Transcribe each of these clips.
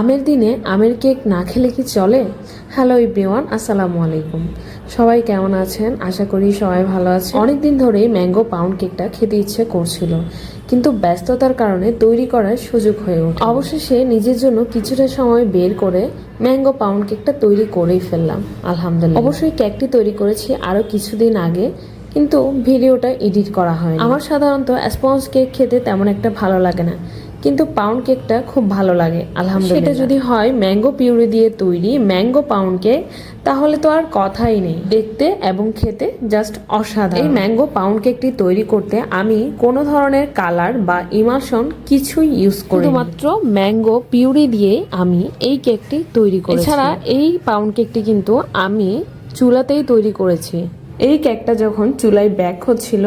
আমের দিনে আমের কেক না খেলে কি চলে? হ্যালো ইব্রিওয়ান আসসালামু আলাইকুম। সবাই কেমন আছেন? আশা করি সবাই ভালো আছে অনেক দিন ধরেই ম্যাঙ্গো পাউন্ড কেকটা খেতে ইচ্ছে করছিল, কিন্তু ব্যস্ততার কারণে তৈরি করার সুযোগ হয়ে ওঠে। অবশেষে নিজের জন্য কিছুটা সময় বের করে ম্যাঙ্গো পাউন্ড কেকটা তৈরি করেই ফেললাম, আলহামদুলিল্লাহ। অবশ্যই কেকটি তৈরি করেছি আরও কিছুদিন আগে, কিন্তু ভিডিওটা এডিট করা হয় আমার সাধারণত স্পঞ্জ কেক খেতে তেমন একটা ভালো লাগে না। কিন্তু পাউন্ড কেকটা খুব ভালো লাগে আলহামদুলিল্লাহ। সেটা যদি হয় ম্যাঙ্গো পিউরি দিয়ে তৈরি ম্যাঙ্গো পাউন্ড কেক তাহলে তো আর কথাই নেই। দেখতে এবং খেতে জাস্ট অসাধারণ। এই ম্যাঙ্গো পাউন্ড কেকটি তৈরি করতে আমি কোনো ধরনের কালার বা ইমালশন কিছুই ইউজ করি মাত্র ম্যাঙ্গো পিউরি দিয়ে আমি এই কেকটি তৈরি করি এছাড়া এই পাউন্ড কেকটি কিন্তু আমি চুলাতেই তৈরি করেছি। এই কেকটা যখন চুলায় ব্যাক হচ্ছিল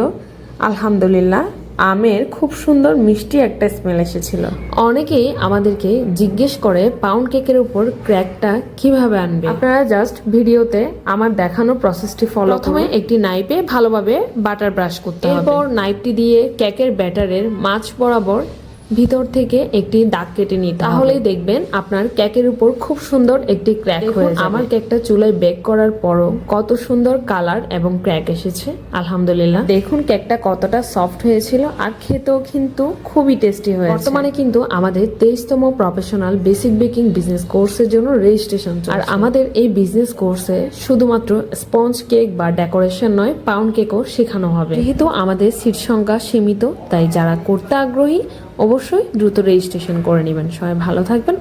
আলহামদুলিল্লাহ আমের খুব সুন্দর মিষ্টি একটা স্মেল এসেছিল। অনেকেই আমাদেরকে জিজ্ঞেস করে পাউন্ড কেকের উপর ক্র্যাকটা কীভাবে আনবে। আপনারা জাস্ট ভিডিওতে আমার দেখানো প্রসেসটি ফলো প্রথমে একটি নাইপে ভালোভাবে বাটার ব্রাশ করতে হবে। এরপর নাইপটি দিয়ে কেকের ব্যাটারের মাছ বরাবর ভিতর থেকে একটি দাগ কেটে নিতে তাহলেই দেখবেন আপনার কেকের উপর খুব সুন্দর একটি ক্র্যাক হয়ে আমার কেকটা চুলায় বেক করার পরও কত সুন্দর কালার এবং ক্র্যাক এসেছে। আলহামদুলিল্লাহ। দেখুন কেকটা কতটা সফট হয়েছিল আর খেতেও কিন্তু খুবই টেস্টি হয়েছে। বর্তমানে কিন্তু আমাদের তেইশতম প্রফেশনাল বেসিক বেকিং বিজনেস কোর্সের জন্য রেজিস্ট্রেশন আর আমাদের এই বিজনেস কোর্সে শুধুমাত্র স্পঞ্জ কেক বা ডেকোরেশন নয় পাউন্ড কেকও শেখানো হবে। যেহেতু আমাদের সিট সংখ্যা সীমিত তাই যারা করতে আগ্রহী অবশ্যই দ্রুত রেজিস্ট্রেশন করে নেবেন। সবাই ভালো থাকবেন।